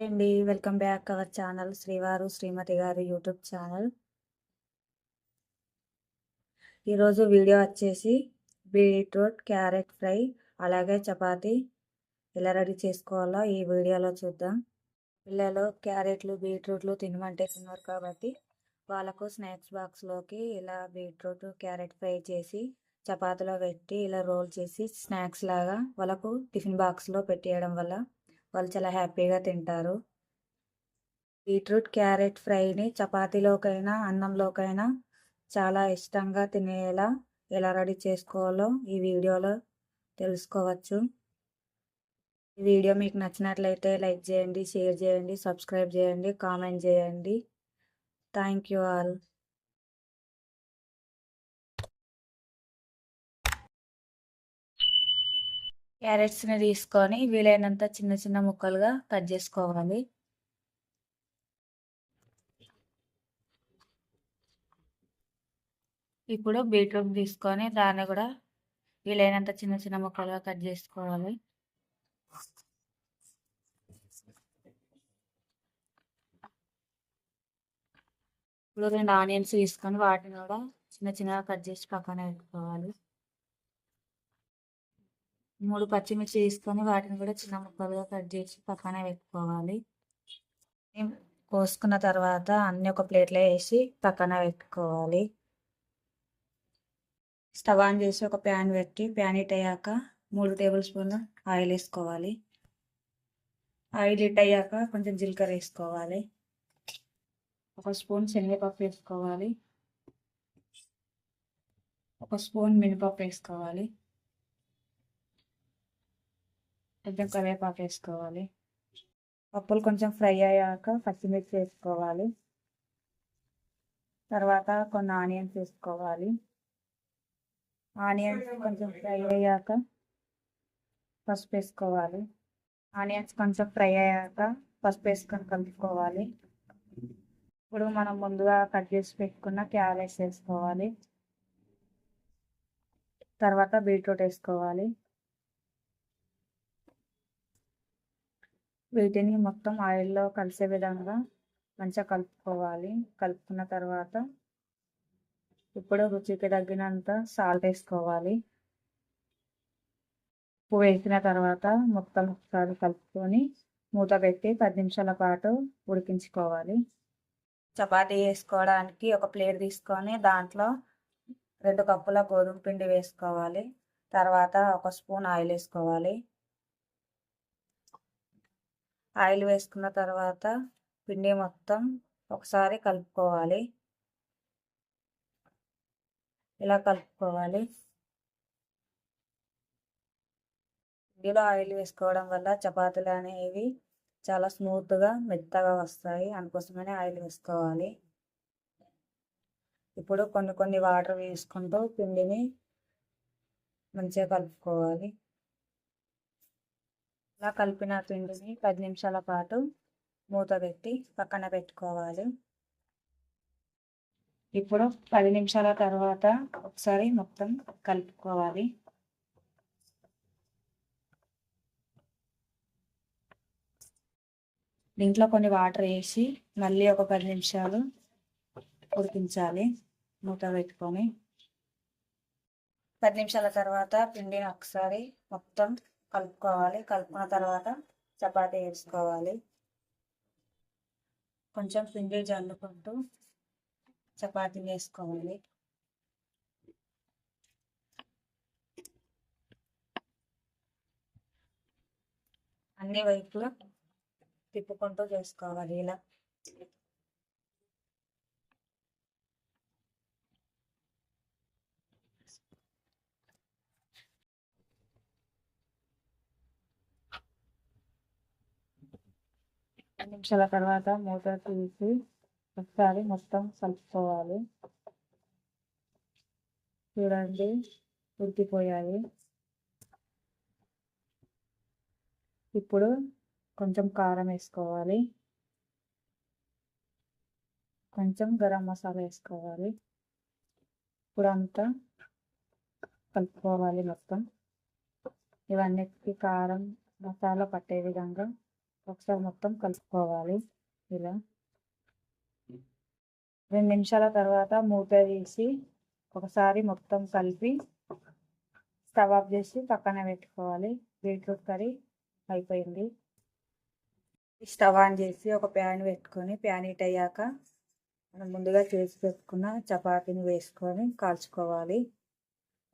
అండి. Welcome back our channel Srivaru Srimathi గారి YouTube channel. ఈరోజు వీడియో వచ్చేసి బీట్రూట్ క్యారెట్ ఫ్రై అలాగే చపాతి ఎలా రెడీ చేసుకోవాలో ఈ వీడియోలో చూద్దాం. పిల్లలు క్యారెట్లు బీట్రూట్లు తినమంటే తిన్నారు కాబట్టి వాళ్ళకు స్నాక్స్ బాక్స్లోకి ఇలా బీట్రూట్ క్యారెట్ ఫ్రై చేసి చపాతీలో పెట్టి ఇలా రోల్ చేసి స్నాక్స్ లాగా వాళ్ళకు టిఫిన్ బాక్స్లో పెట్టేయడం వల్ల వాళ్ళు చాలా హ్యాపీగా తింటారు. బీట్రూట్ క్యారెట్ ఫ్రైని చపాతీలోకైనా అన్నంలోకైనా చాలా ఇష్టంగా తినేలా ఎలా రెడీ చేసుకోవాలో ఈ వీడియోలో తెలుసుకోవచ్చు. ఈ వీడియో మీకు నచ్చినట్లయితే లైక్ చేయండి షేర్ చేయండి సబ్స్క్రైబ్ చేయండి కామెంట్ చేయండి. Thank you all. క్యారెట్స్ని తీసుకొని వీలైనంత చిన్న చిన్న ముక్కలుగా కట్ చేసుకోవాలి. ఇప్పుడు బీట్రూట్ తీసుకొని దాన్ని కూడా వీలైనంత చిన్న చిన్న ముక్కలుగా కట్ చేసుకోవాలి. ఇప్పుడు రెండు ఆనియన్స్ తీసుకొని వాటిని కూడా చిన్న చిన్నగా కట్ చేసి పక్కన పెట్టుకోవాలి. మూడు పచ్చిమిర్చి తీసుకొని వాటిని కూడా చిన్న ముక్కలుగా కట్ చేసి పక్కన పెట్టుకోవాలి. కోసుకున్న తర్వాత అన్ని ఒక ప్లేట్లో వేసి పక్కన పెట్టుకోవాలి. స్టవ్ ఆన్ చేసి ఒక ప్యాన్ పెట్టి ప్యాన్ హీట్ అయ్యాక మూడు టేబుల్ స్పూన్ ఆయిల్ వేసుకోవాలి. ఆయిల్ హీట్ అయ్యాక కొంచెం జీలకర్ర వేసుకోవాలి. ఒక స్పూన్ శనగపప్పు వేసుకోవాలి. ఒక స్పూన్ మినపప్పు వేసుకోవాలి. కొంచెం కరివేపాకు వేసుకోవాలి పప్పులు కొంచెం ఫ్రై అయ్యాక పచ్చిమిర్చి వేసుకోవాలి. తర్వాత కొన్ని ఆనియన్స్ వేసుకోవాలి. ఆనియన్స్ కొంచెం ఫ్రై అయ్యాక పసుపు వేసుకోవాలి. ఆనియన్స్ కొంచెం ఫ్రై అయ్యాక పసుపు వేసుకొని కలుపుకోవాలి. ఇప్పుడు మనం ముందుగా కట్ చేసి పెట్టుకున్న క్యారెట్స్ వేసుకోవాలి. తర్వాత బీట్రూట్ వేసుకోవాలి. వీటిని మొత్తం ఆయిల్లో కలిసే విధంగా మంచిగా కలుపుకోవాలి. కలుపుకున్న తర్వాత ఇప్పుడు రుచికి తగ్గినంత సాల్ట్ వేసుకోవాలి. ఉప్పు వేసిన తర్వాత మొత్తం ఒకసారి కలుపుకొని మూత పెట్టి పది నిమిషాల పాటు ఉడికించుకోవాలి. చపాతీ వేసుకోవడానికి ఒక ప్లేట్ తీసుకొని దాంట్లో రెండు కప్పుల గోధుమ పిండి వేసుకోవాలి. తర్వాత ఒక స్పూన్ ఆయిల్ వేసుకోవాలి. ఆయిల్ వేసుకున్న తర్వాత పిండి మొత్తం ఒకసారి కలుపుకోవాలి. ఇలా కలుపుకోవాలి. పిండిలో ఆయిల్ వేసుకోవడం వల్ల చపాతీలు అనేవి చాలా స్మూత్గా మెత్తగా వస్తాయి. అందుకోసమనే ఆయిల్ వేసుకోవాలి. ఇప్పుడు కొన్ని కొన్ని వాటర్ వేసుకుంటూ పిండిని మంచిగా కలుపుకోవాలి. ఇలా కలిపిన పిండిని పది నిమిషాల పాటు మూత పెట్టి పక్కన పెట్టుకోవాలి. ఇప్పుడు పది నిమిషాల తర్వాత ఒకసారి మొత్తం కలుపుకోవాలి. దీంట్లో కొన్ని వాటర్ వేసి మళ్ళీ ఒక పది నిమిషాలు ఉడికించాలి. మూత పెట్టుకొని పది నిమిషాల తర్వాత పిండిని ఒకసారి మొత్తం కలుపుకోవాలి. కలుపుకున్న తర్వాత చపాతీ వేసుకోవాలి. కొంచెం పిండి జల్లుకుంటూ చపాతీ వేసుకోవాలి. అన్ని వైపులా తిప్పుకుంటూ చేసుకోవాలి ఇలా. నిమిషాల తర్వాత మూత తీసి ఒకసారి మొత్తం కలుపుకోవాలి చూడండి ఉడికిపోయాయి. ఇప్పుడు కొంచెం కారం వేసుకోవాలి. కొంచెం గరం మసాలా వేసుకోవాలి. ఇప్పుడు అంతా కలుపుకోవాలి మొత్తం. ఇవన్నిటికీ కారం మసాలా పట్టే విధంగా ఒకసారి మొత్తం కలుపుకోవాలి. ఇలా. రెండు నిమిషాల తర్వాత మూత తీసి ఒకసారి మొత్తం కలిపి స్టవ్ ఆఫ్ చేసి పక్కన పెట్టుకోవాలి. బీట్రూట్ కర్రీ అయిపోయింది. స్టవ్ ఆన్ చేసి ఒక ప్యాన్ పెట్టుకొని ప్యాన్ హీట్ అయ్యాక మనం ముందుగా చేసి పెట్టుకున్న చపాతీని వేసుకొని కాల్చుకోవాలి.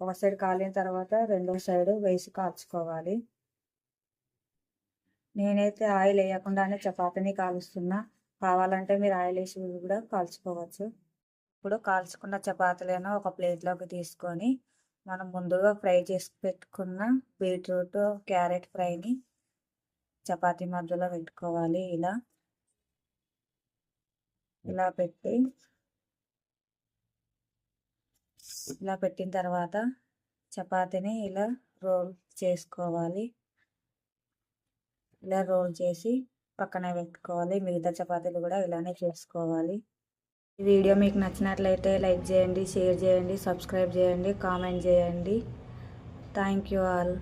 ఒక సైడ్ కాలిన తర్వాత రెండో సైడ్ వేసి కాల్చుకోవాలి. నేనైతే ఆయిల్ వేయకుండానే చపాతీని కాలుస్తున్నా. కావాలంటే మీరు ఆయిల్ వేసి కూడా కాల్చుకోవచ్చు. ఇప్పుడు కాల్చుకున్న చపాతీలను ఒక ప్లేట్లోకి తీసుకొని మనం ముందుగా ఫ్రై చేసి పెట్టుకున్న బీట్రూట్ క్యారెట్ ఫ్రైని చపాతీ మధ్యలో పెట్టుకోవాలి. ఇలా ఇలా పెట్టి ఇలా పెట్టిన తర్వాత చపాతీని ఇలా రోల్ చేసుకోవాలి. ఇలా రోల్ చేసి పక్కన పెట్టుకోవాలి. మిగతా చపాతీలు కూడా ఇలానే చేసుకోవాలి. ఈ వీడియో మీకు నచ్చినట్లయితే లైక్ చేయండి షేర్ చేయండి సబ్స్క్రైబ్ చేయండి కామెంట్ చేయండి. Thank you all.